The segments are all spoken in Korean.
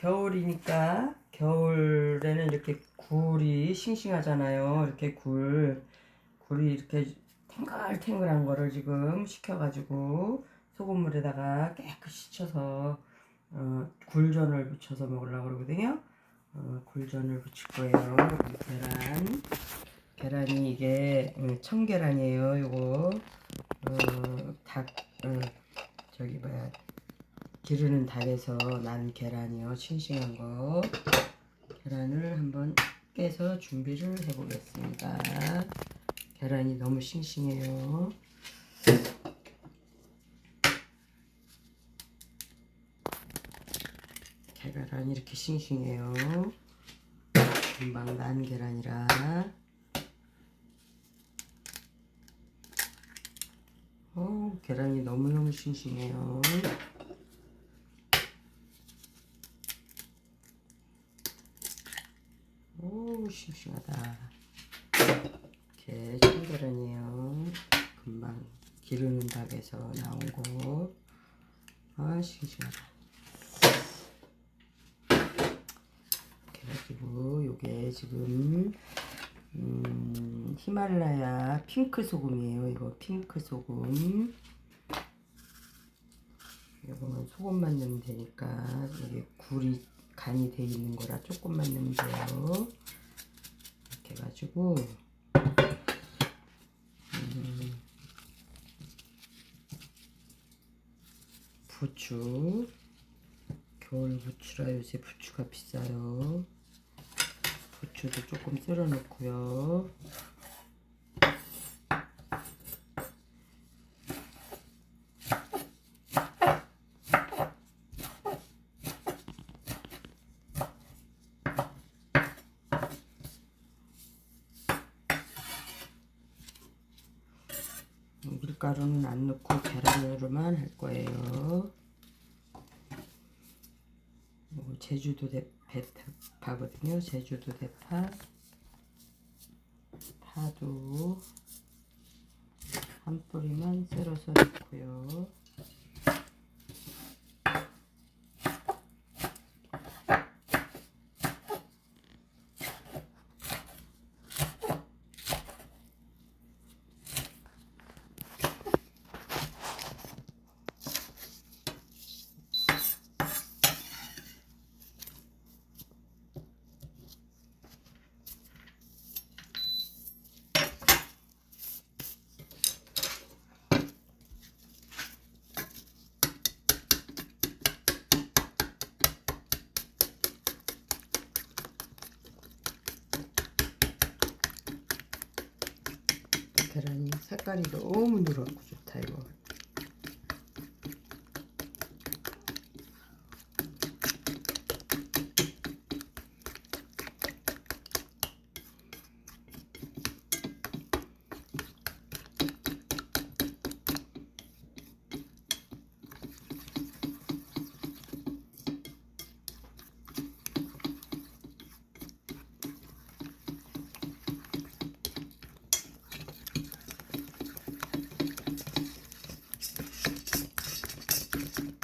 겨울이니까 겨울에는 이렇게 굴이 싱싱하잖아요. 이렇게 굴 굴이 이렇게 탱글탱글한 거를 지금 식혀가지고 소금물에다가 깨끗이 씻어서 어, 굴전을 부쳐서 먹으려고 그러거든요. 어, 굴전을 부칠 거예요. 계란 계란이 이게 음, 청계란이에요. 요거 어, 닭 어, 저기 뭐야 기르는 닭에서 난 계란이요. 싱싱한 거 계란을 한번 깨서 준비를 해보겠습니다. 계란이 너무 싱싱해요. 계란이 이렇게 싱싱해요. 금방 난 계란이라. 어, 계란이 너무너무 싱싱해요. 오, 싱싱하다. 이렇게 청계란이에요. 금방 기르는 닭에서 나온 거. 아, 싱싱하다. 해가지고, 요게 지금, 음, 히말라야 핑크 소금이에요. 이거 핑크 소금. 이거는 소금만 넣으면 되니까, 이게 굴이 간이 돼 있는 거라 조금만 넣으면 돼요. 이렇게 해가지고, 음, 부추. 겨울 부추라 요새 부추가 비싸요. 부추도 조금 썰어 놓고요. 밀가루는 안 넣고 계란으로만 할 거예요. 이거 제주도 대, 대파거든요. 제주도 대파. 파도 한 뿌리만 썰어서 넣고요. 계란이 색깔이 너무 누렇고 좋다 이거.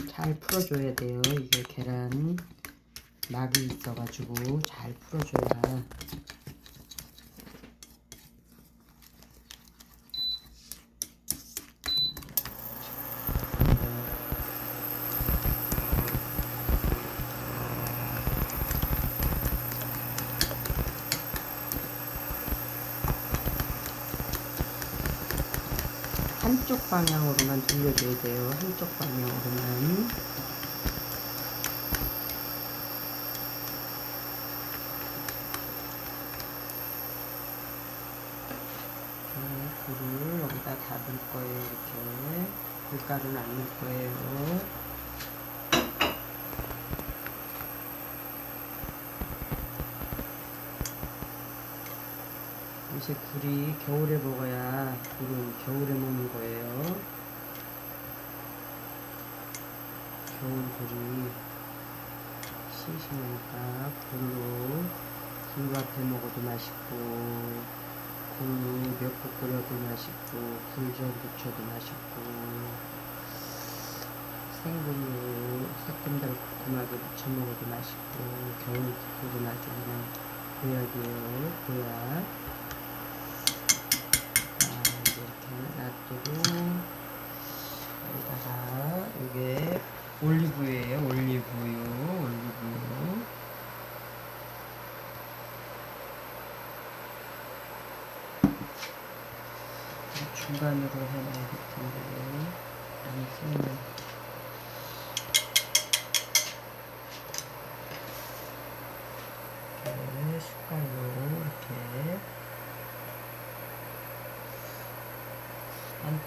잘 풀어줘야 돼요. 이게 계란 막이 있어가지고 잘 풀어줘야 한쪽 방향으로만 돌려줘야 돼요. 한쪽 방향으로만. 네, 굴을 여기다 다 넣을 거예요. 이렇게 밀가루는 안 넣을 거예요. 요새 굴이 겨울에 먹어야 굴은 겨울에 먹는 거예요. 겨울 굴이 싱싱하니까 굴로 김밥해 먹어도 맛있고 굴로 몇국 끓여도 맛있고 굴전 부쳐도 맛있고 생굴로 새콤달콤하게 무쳐 먹어도 맛있고 겨울국은 아주 그냥 보약이에요. 보약. 자 이제 이렇게 놔두고 여기다가 이게 올리브유예요. 올리브유 올리브유. 중간으로 해놔야 될 텐데 너무 세면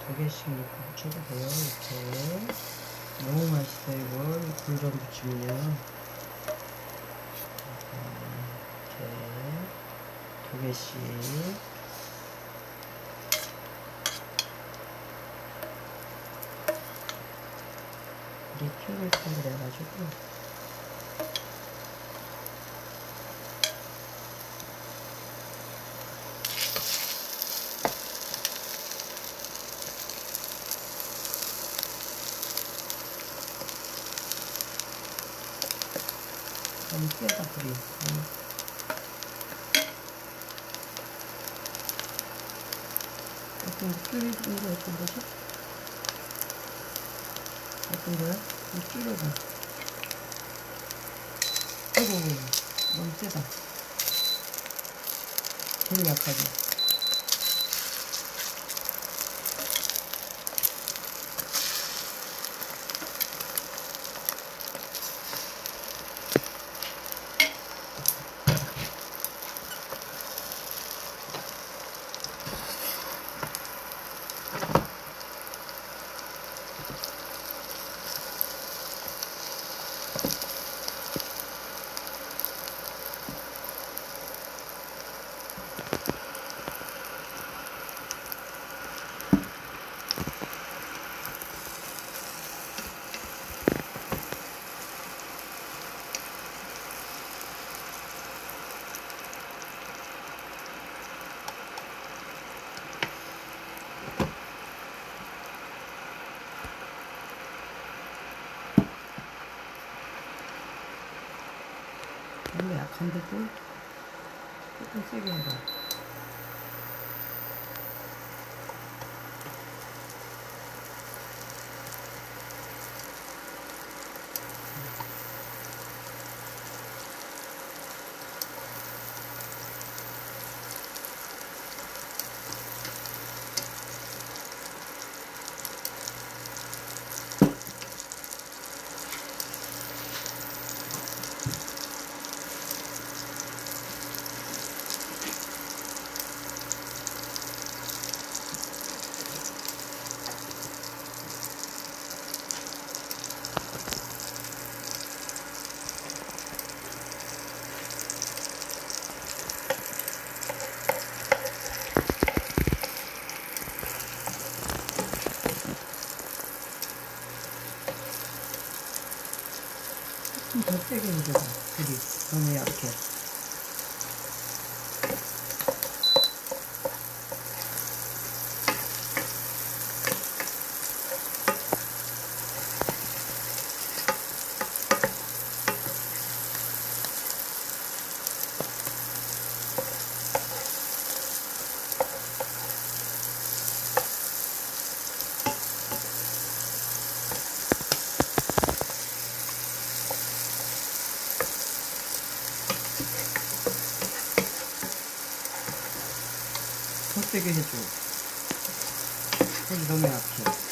100개씩 넣고 붙여도 돼요. 이렇게. 너무 맛있어, 이거. 굴좀 붙이면. 이렇게. 두 개씩. 리필을 좀 그래가지고. 너무 세다 불이 어떤 끓이는 거 어떤 거지? 어떤 거야? 이 줄여봐. 아이고, 너무 세다. 제일 약하지. 너무 약한데도 조금 세게 해봐. 좀 더 세게 해줘봐. 불이 너무 약해. 더 세게 해줘. 불이 너무 약해.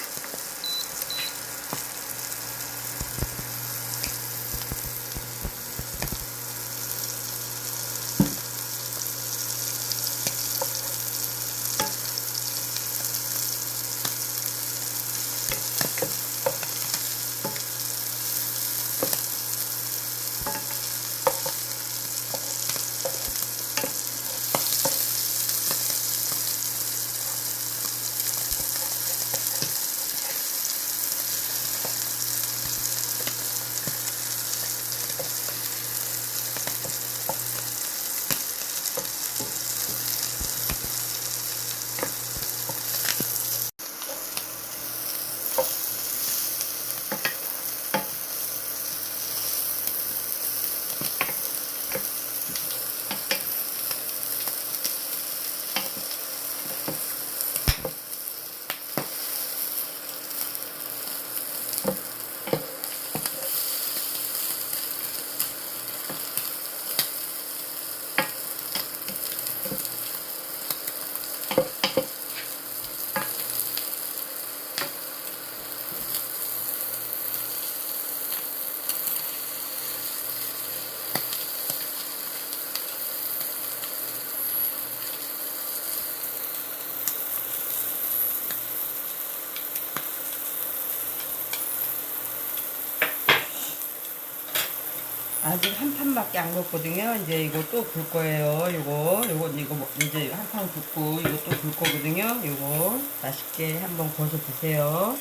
아직 한 판밖에 안 굽거든요. 이제 이거 또 굴 거예요. 이거, 이거, 이거 뭐- 이제 한 판 굽고 이거 또 굴 거거든요. 이거 맛있게 한번 구워서 드세요.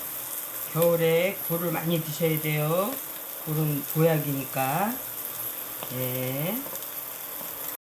겨울에 굴을 많이 드셔야 돼요. 굴은 보약이니까. 예.